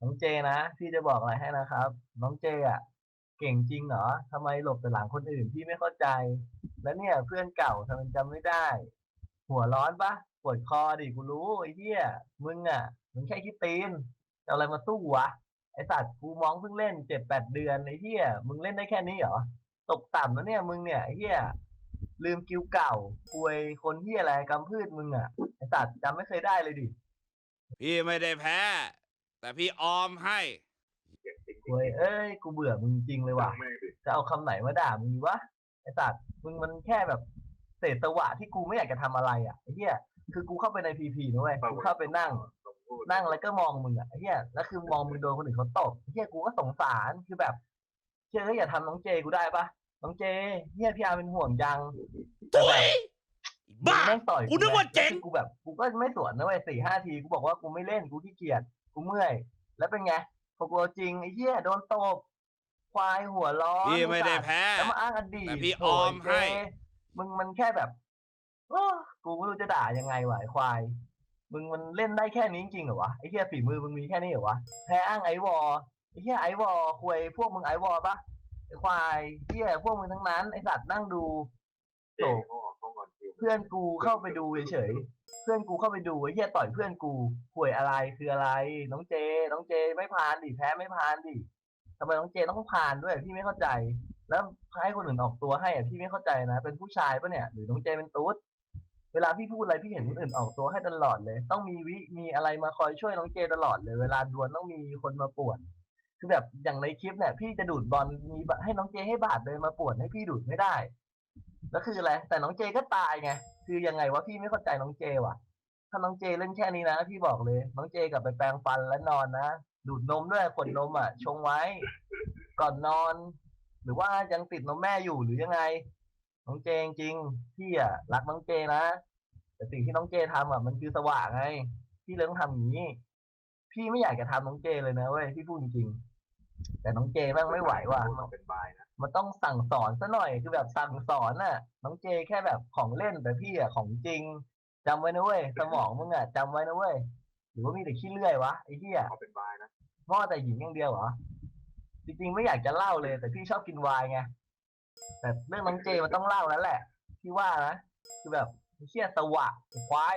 น้องเจนะพี่จะบอกอะไรให้นะครับ น้องเจอะ เก่งจริงเหรอทำไมหลบแต่หลังคนอื่นพี่ไม่เข้าใจ แล้วเนี่ยเพื่อนเก่าทำไมจำไม่ได้ หัวร้อนปะปวดคอดิกูรู้ไอ้เหี้ยมึงอะมึงแค่คิดตีนจะเอาอะไรมาสู้วะไอสัตว์กูมองเพิ่งเล่นเจ็ดแปดเดือนไอ้เหี้ยมึงเล่นได้แค่นี้เหรอตกต่ำแล้วเนี่ยมึงเนี่ยไอ้เหี้ยลืมกิวเก่าป่วยคนเหี้ยอะไรกำพืชมึงอะไอสัตว์จำไม่เคยได้เลยดิ พี่ไม่ได้แพ้ แต่พี่ออมให้ป่วยเอ้ย กูเบื่อมึงจริงเลยว่ะ แม่งดิจะเอาคำไหนมาด่ามึงดีวะไอสัตว์มึงมันแค่แบบเศษสวะที่กูไม่อยากจะทำอะไรอะไอ้เหี้ยคือกูเข้าไปในพีพีนะเว้ยกูเข้าไปนั่ง นั่งแล้วก็มองมึงอะไอ้เหี้ยแล้วคือมองมึงโดนคนอื่นเขาตบไอ้เหี้ยกูก็สงสารคือแบบเชื่ออย่าทำน้องเจกูได้ปะน้องเจเหี้ยพี่อาร์เป็นห่วงยังแต่แบบบ้ามึงแม่งต่อยกูนึกว่าเจ๋ง แล้วคือกูแบบกูก็ไม่สวนนะเว้ยสี่ห้าทีกูบอกว่ากูไม่เล่นกูขี้เกียจ กูเมื่อย แล้วเป็นไงพอกูเอาจริงไอ้เหี้ยโดนตบควายหัวร้อนพี่ไม่ได้อ้สัตว์แพ้ แล้วมาอ้างอดีตแต่พี่โถ่ออมให้ เจ๊มึงมันแค่แบบโอ้กูไม่รู้จะด่ายังไงวะไอ้ควาย มึงมันเล่นได้แค่นี้จริงๆเหรอวะไอ้เหี้ยฝีมือมึงมีแค่นี้เหรอวะแพ้อ้างไอวอลไอ้เหี้ยไอวอลควยพวกมึงไอวอลปะไอ้ควายเหี้ยพวกมึงทั้งนั้นไอสัตว์นั่งดูเจ๋ง เพื่อนกูเข้าไปดูเฉยๆ เพื่อนกูเข้าไปดูไอ้เหี้ยต่อยเพื่อนกูป่วยอะไรคืออะไร น้องเจ น้องเจไม่พานดิแพ้ไม่พานดิทำไมน้องเจต้องพานด้วยพี่ไม่เข้าใจ แล้วให้คนอื่นออกตัวให้อะพี่ไม่เข้าใจนะ เป็นผู้ชายปะเนี่ย หรือน้องเจเป็นตุ๊ดเวลาพี่พูดอะไรพี่เห็นคนอื่นออกตัวให้ตลอดเลย ต้องมีวิมีอะไรมาคอยช่วยน้องเจตลอดเลย เวลาดวลต้องมีคนมาปวดคือแบบอย่างในคลิปเนี่ยพี่จะดูดบอลมีให้น้องเจให้บาดเลยมาปวดให้พี่ดูดไม่ได้ แล้วคืออะไรแต่น้องเจก็ตายไงคือยังไงวะพี่ไม่เข้าใจน้องเจว่ะ ถ้าน้องเจเล่นแค่นี้นะพี่บอกเลย น้องเจกลับไปแปรงฟันแล้วนอนนะดูดนมด้วยขวดนมอะ ชงไว้ ก่อนนอน หรือว่ายังติดนมแม่อยู่หรือยังไง น้องเจจริงพี่อะรักน้องเจนะแต่สิ่งที่น้องเจทำอะมันคือสว่างไงพี่เลยต้องทำอย่างนี้ พี่ไม่อยากจะทำน้องเจเลยนะเว้ยพี่พูดจริงๆแต่น้องเจแม่งไม่ไหวว่ะเป็นบายนะ มันต้องสั่งสอนซะหน่อยคือแบบสั่งสอนน่ะ น้องเจแค่แบบของเล่นแต่พี่อะของจริงจำไว้นะเว้ยสมองมึงอะจำไว้นะเว้ยหรือว่ามีแต่ขี้เลื่อยวะไอ้เหี้ยเขาเป็นบายนะมอแต่หญิงอย่างเดียวเหรอจริงๆไม่อยากจะเล่าเลย แต่พี่ชอบกินไวน์ไงแต่เรื่องน้องเจมันต้องเล่าแล้วแหละพี่ว่านะคือแบบไอ้เหี้ยสวะไอ้ควาย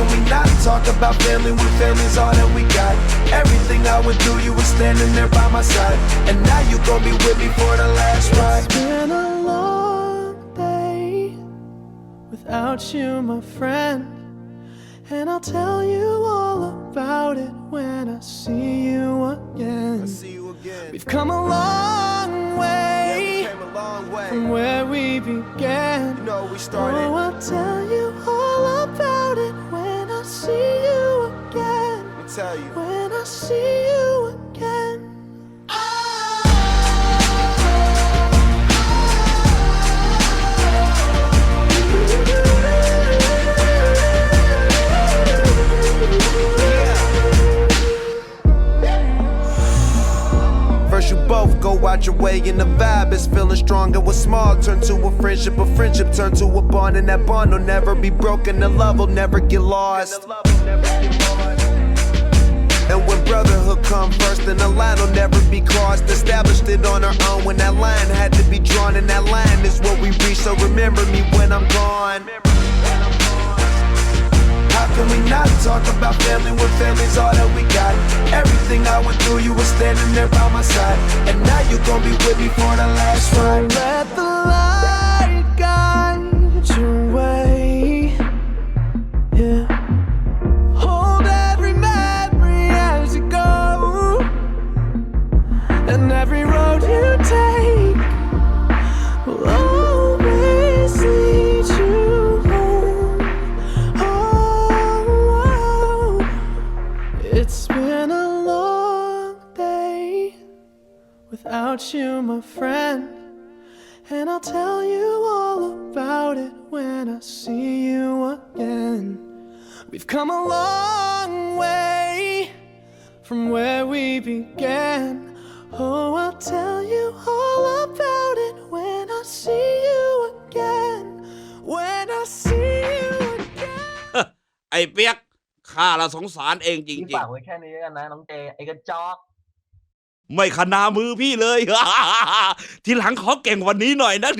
Can we not talk about family when family's all that we got? Everything I went through, you were standing there by my side. And now you gon' be with me for the last ride. It's been a long day without you, my friend. And I'll tell you all about it when I see you again. see you again. We've come a long way came a long way. from where we began. You know we started. Oh, I'll tell you all you. When I see you again. First you both go out your way and the vibe is feeling strong and what's small turn to a friendship, a friendship turn to a bond and that bond will never be broken, the love will never get lost brotherhood come first, and the line will never be crossed. Established it on our own when that line had to be drawn, and that line is what we reach. So remember me when I'm gone. How can we not talk about family when family's all that we got? Everything I went through, you were standing there by my side, and now you're gonna be with me for the last ride. Let the light. without you, my friend. And I'll tell you all about it when I see you again. We've come a long way from where we began. Oh, I'll tell you all about it when I see you again. When I see you again. ไอ้เปียกข้าละสงสารเองจ พี่ ริง ฝากไว้แค่นี้แล้วกันนะน้องเจไอ้กระจอก ๆ ไม่ขนามือพี่เลย ทีหลังขอเก่งวันนี้หน่อยนะ